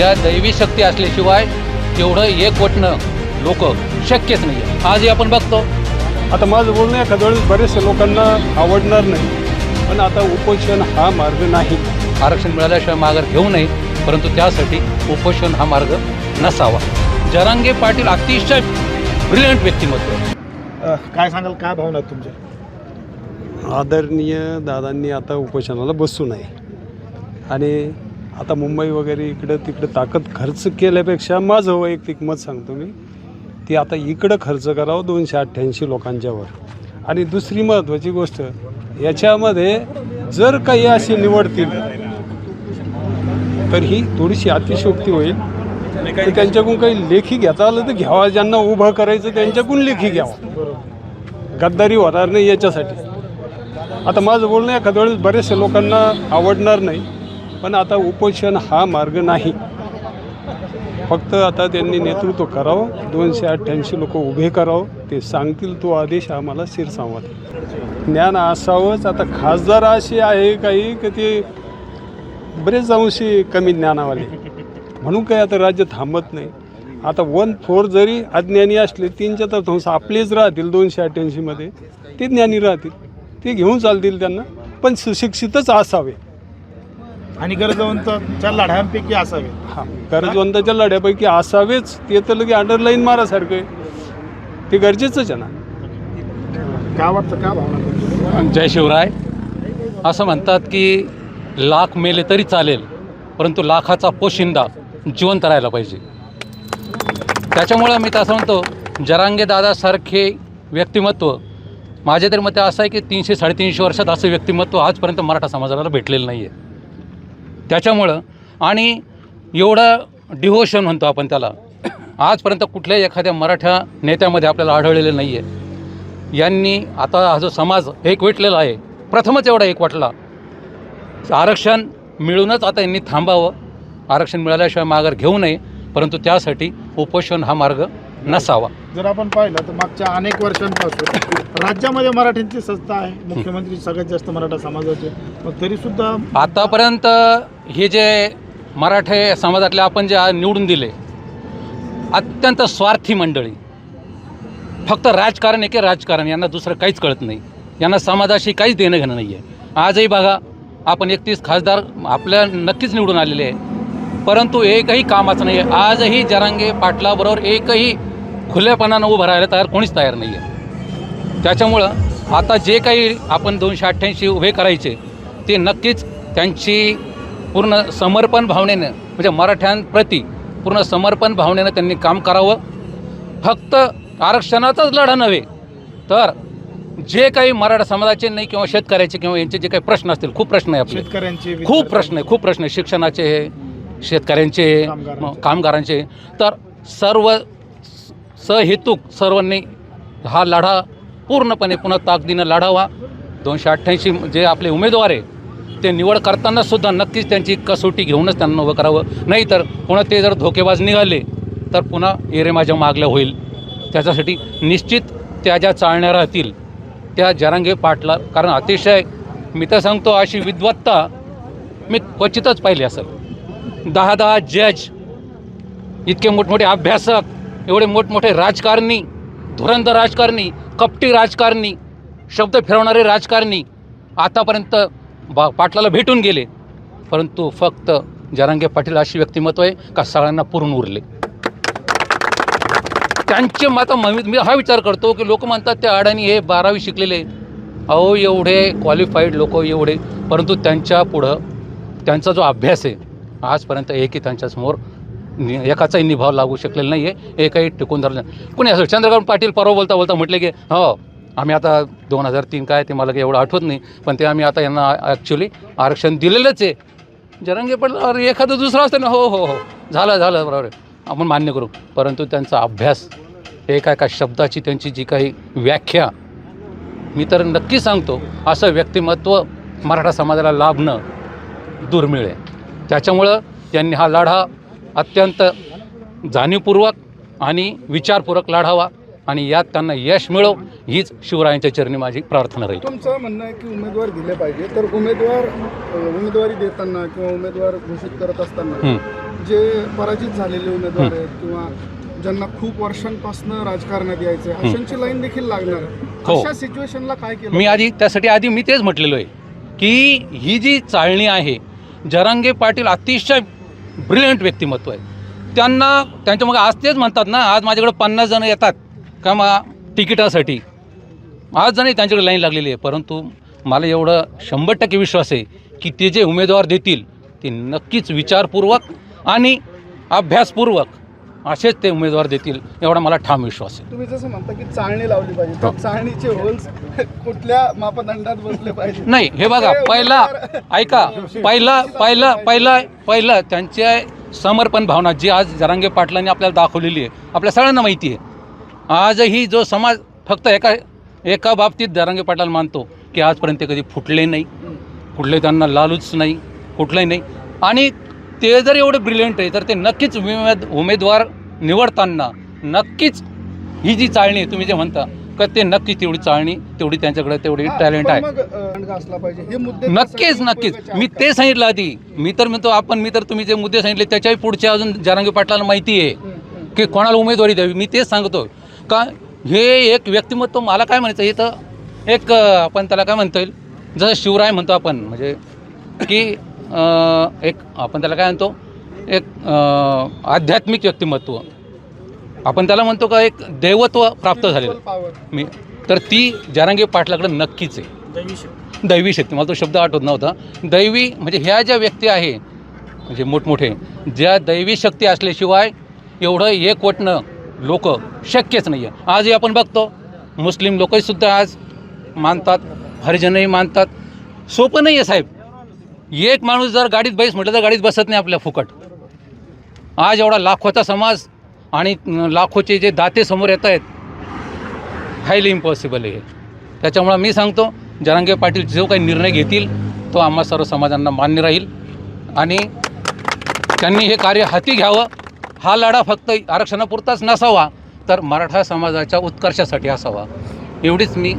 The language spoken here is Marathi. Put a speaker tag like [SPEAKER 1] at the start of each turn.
[SPEAKER 1] या दैवी शक्ती असल्याशिवाय तेवढं एकवटणं लोक शक्यच नाही आहे आजही आपण बघतो.
[SPEAKER 2] आता माझं बोलणं एखाद्या वेळेस बरेचशा लोकांना आवडणार नाही. पण आता उपोषण हा मार्ग नाही.
[SPEAKER 1] आरक्षण मिळाल्याशिवाय माघार घेऊ नये परंतु त्यासाठी उपोषण हा मार्ग नसावा. जरांगे पाटील अतिशय ब्रिलियंट व्यक्तिमत्व. आहे.
[SPEAKER 3] काय सांगाल काय भावना आहेत तुमच्या?
[SPEAKER 2] आदरणीय दादांनी आता उपोषणाला बसू नये. आणि आता मुंबई वगैरे इकडं तिकडं ताकद खर्च केल्यापेक्षा माझं वैयक्तिक मत सांगतो मी. ती आता इकडं खर्च करावं दोनशे अठ्ठ्याऐंशी लोकांच्यावर आणि दुसरी महत्त्वाची गोष्ट याच्यामध्ये जर काही असे निवडतील तर ही थोडीशी अतिशोक्ती होईल. काही त्यांच्याकडून काही लेखी घेता आलं तर घ्यावा ज्यांना उभं करायचं त्यांच्याकडून लेखी घ्यावा. गद्दारी होणार नाही याच्यासाठी. आता माझं बोलणं एखाद्या वेळेस बरेचशा लोकांना आवडणार नाही. पण आता उपोषण हा मार्ग नाही. फक्त आता त्यांनी नेतृत्व करावं दोनशे अठ्ठ्याऐंशी लोक उभे करावं ते सांगतील तो आदेश आम्हाला शिरसावत. ज्ञान असावंच. आता खासदार असे आहे काही की ते बरेच अंशी कमी ज्ञानावाले. म्हणून काही आता राज्य थांबत नाही. आता वन फोर जरी अज्ञानी असले तीनच्या तर तत्वांश आपलेच राहतील दोनशे अठ्ठ्याऐंशीमध्ये ते ज्ञानी राहतील. ते घेऊन चालतील त्यांना. पण सुशिक्षितच असावे.
[SPEAKER 3] आणि गरजवंतच्या लढ्यांपैकी असावे.
[SPEAKER 2] हा गरजवंताच्या लढ्यापैकी असावेच ते तर लगे अंडरलाईन मारासारखं आहे. ते गरजेचंच आहे ना.
[SPEAKER 3] काय वाटतं काय भावना
[SPEAKER 1] जय शिवराय. असं म्हणतात की लाख मेले तरी चालेल परंतु लाखाचा पोशिंदा जिवंत राहायला पाहिजे. त्याच्यामुळं मी तर असं म्हणतो जरांगे दादासारखे व्यक्तिमत्व माझ्या तरी मते असं आहे की तीनशे साडेतीनशे वर्षात असं व्यक्तिमत्व आजपर्यंत मराठा समाजाला भेटलेलं नाही आहे त्याच्यामुळं आणि एवढं डिव्होशन म्हणतो आपण त्याला. आजपर्यंत कुठल्याही एखाद्या मराठा नेत्यामध्ये आपल्याला आढळलेलं नाही आहे यांनी आता हा जो समाज एकवटलेला आहे प्रथमच एवढा एकवटला आरक्षण मिळूनच आता यांनी थांबावं. आरक्षण मिळाल्याशिवाय माघार घेऊ नये परंतु त्यासाठी उपोषण हा मार्ग नसावा.
[SPEAKER 3] जर आपण पाहिलं तर मागच्या अनेक वर्षांपासून राज्यामध्ये मराठ्यांची संस्था आहे. मुख्यमंत्री सगळ्यात जास्त मराठा समाजाचे. मग तरी सुद्धा
[SPEAKER 1] आतापर्यंत हे जे मराठे समाजातले आपण जे आज निवडून दिले अत्यंत स्वार्थी मंडळी. फक्त राजकारण एके राजकारण यांना दुसरं काहीच कळत नाही. यांना समाजाशी काहीच देणं घेणं नाही आहे आजही बघा आपण एकतीस खासदार आपल्या नक्कीच निवडून आलेले आहे. परंतु एकही कामाचं नाही आहे आजही जरांगे पाटलाबरोबर एकही खुलेपणानं उभं राहायला तयार कोणीच तयार नाही आहे त्याच्यामुळं आता जे काही आपण दोनशे अठ्ठ्याऐंशी उभे करायचे ते नक्कीच त्यांची पूर्ण समर्पण भावनेनं म्हणजे मराठ्यांप्रती पूर्ण समर्पण भावनेनं त्यांनी काम करावं. फक्त आरक्षणाचाच लढा नव्हे तर जे काही मराठा समाजाचे नाही किंवा शेतकऱ्याचे किंवा यांचे जे काही प्रश्न असतील खूप प्रश्न आहे आपले.
[SPEAKER 3] शेतकऱ्यांची
[SPEAKER 1] खूप प्रश्न आहे खूप प्रश्न आहे. शिक्षणाचे आहे शेतकऱ्यांचे
[SPEAKER 3] कामगारांचे.
[SPEAKER 1] तर सर्व सहेतुक सर्वांनी हा लढा पूर्णपणे पुन्हा ताकदीनं लढावा. दोनशे अठ्ठ्याऐंशी जे आपले उमेदवार आहे ते निवड करताना सुद्धा नक्कीच त्यांची कसोटी घेऊनच त्यांना उभं करावं. नाही तर पुन्हा ते जर धोकेबाज निघाले तर पुन्हा एरे माझ्या मागल्या होईल. त्याच्यासाठी निश्चित त्या ज्या चालण्या राहतील त्या जरांगे पाटला कारण अतिशय मी तर सांगतो अशी विद्वत्ता मी क्वचितच पाहिली असेल. दहा दहा जज इतके मोठमोठे अभ्यासक एवढे मोठमोठे राजकारणी धुरंद राजकारणी कपटी राजकारणी शब्द फिरवणारे राजकारणी आतापर्यंत बा पाटलाला भेटून गेले. परंतु फक्त जरांगे पाटील अशी व्यक्तिमत्व आहे का सगळ्यांना पुरून उरले? त्यांचे मत मी हा विचार करतो की लोक म्हणतात ते अडाणी हे बारावी शिकलेले अहो एवढे क्वालिफाईड लोक एवढे. परंतु त्यांच्या पुढं त्यांचा जो अभ्यास आहे आजपर्यंत एकही त्यांच्यासमोर नि एकाचाही निभाव लागू शकलेला नाही आहे एकही टिकून धरला कोणी असं चंद्रकांत पाटील परवा बोलता बोलता म्हटले की हो आम्ही आता दोन हजार तीन काय ते मला काही एवढं आठवत नाही पण ते आम्ही आता यांना ॲक्च्युली आरक्षण दिलेलंच आहे. जरंगे पडलं अरे एखादं दुसरं असतं ना हो हो हो. झालं झालं बरोबर आपण मान्य करू. परंतु त्यांचा अभ्यास एका एका शब्दाची त्यांची जी काही व्याख्या मी तर नक्की सांगतो असं व्यक्तिमत्व मराठा समाजाला लाभणं दुर्मिळ आहे. त्याच्यामुळं त्यांनी हा लढा अत्यंत जाणीवपूर्वक आणि विचारपूर्वक लढावा. आणि यात त्यांना यश मिळो हीच शिवरायांच्या चरणी माझी प्रार्थना राहील.
[SPEAKER 4] तुमचं म्हणणं आहे की उमेदवार दिले पाहिजे. तर उमेदवार उमेदवारी देताना किंवा उमेदवार घोषित करत असताना. जे पराजित झालेले उमेदवार आहेत किंवा ज्यांना खूप वर्षांपासून राजकारणात यायचे अशांची लाईन देखील लागणार
[SPEAKER 1] हो.
[SPEAKER 4] अशा सिच्युएशनला काय केलं
[SPEAKER 1] मी आधी त्यासाठी आधी मी तेच म्हटलेलो आहे की ही जी चाळणी आहे जरांगे पाटील अतिशय ब्रिलियंट व्यक्तिमत्व आहे. त्यांना त्यांच्या मग आज तेच म्हणतात ना आज माझ्याकडे पन्नास जण येतात. का तिकिटासाठी. आज जणी त्यांच्याकडे लाईन लागलेली आहे परंतु मला एवढं शंभर टक्के विश्वास आहे की ते जे उमेदवार देतील ते नक्कीच विचारपूर्वक आणि अभ्यासपूर्वक असेच ते उमेदवार देतील एवढा मला ठाम विश्वास आहे.
[SPEAKER 4] तुम्ही जसं म्हणता की चाळणी लावली पाहिजे चाळणीचे होल्स कुठल्या मापदंडात बसले पाहिजे?
[SPEAKER 1] नाही हे बघा पहिला ऐका पहिला पहिला पहिला पहिलं त्यांच्या समर्पण भावना जी आज जरांगे पाटलांनी आपल्याला दाखवलेली आहे आपल्या सगळ्यांना माहिती आहे. आजही जो समाज फक्त एका एका बाबतीत जरांगे पाटलाला मानतो की आजपर्यंत कधी फुटले नाही. कुठले त्यांना लालूच नाही कुठलंही नाही. आणि ते जर एवढे ब्रिलियंट आहे तर ते नक्कीच उमेद उमेदवार निवडताना नक्कीच ही जी चाळणी आहे तुम्ही जे म्हणता का ते नक्कीच तेवढी चाळणी तेवढी त्यांच्याकडे तेवढी टॅलेंट आहे.
[SPEAKER 4] हे
[SPEAKER 1] नक्कीच नक्कीच. मी ते? सांगितलं आधी. मी तर म्हणतो आपण मी तर तुम्ही जे मुद्दे सांगितले त्याच्याही पुढचे अजून जरांगी पाटलाला माहिती आहे. की कोणाला उमेदवारी द्यावी. मी तेच सांगतो का? हे एक व्यक्तिमत्व मला काय म्हणायचं हे तर एक आपण त्याला काय म्हणता येईल? जसं शिवराय म्हणतो आपण म्हणजे की एक आपण त्याला काय म्हणतो? एक आध्यात्मिक व्यक्तिमत्व. आपण त्याला म्हणतो का एक देवत्व प्राप्त झालेलं. मी तर ती जरांगे पाटलाकडे नक्कीच आहे. दैवी शक्ती. मला तो शब्द आठवत नव्हता. दैवी म्हणजे ह्या ज्या व्यक्ती आहे म्हणजे मोठमोठे ज्या दैवी शक्ती असल्याशिवाय एवढं एकवटणं लोक शक्यच नाही आहे आजही आपण बघतो मुस्लिम लोकसुद्धा आज मानतात हरिजनही मानतात. सोपं नाही आहे साहेब. एक माणूस जर गाडीत बैस म्हटलं तर गाडीत बसत नाही आपल्या फुकट. आज एवढा लाखोचा समाज आणि लाखोचे जे दाते समोर येत आहेत हायली इम्पॉसिबल आहे त्याच्यामुळं मी सांगतो जरांगे पाटील जो काही निर्णय घेतील तो आम्हा सर्व समाजांना मान्य राहील. आणि त्यांनी हे कार्य हाती घ्यावं. हा लढा फक्त आरक्षणापुरताच नसावा तर मराठा समाजाच्या उत्कर्षासाठी असावा. एवढीच मी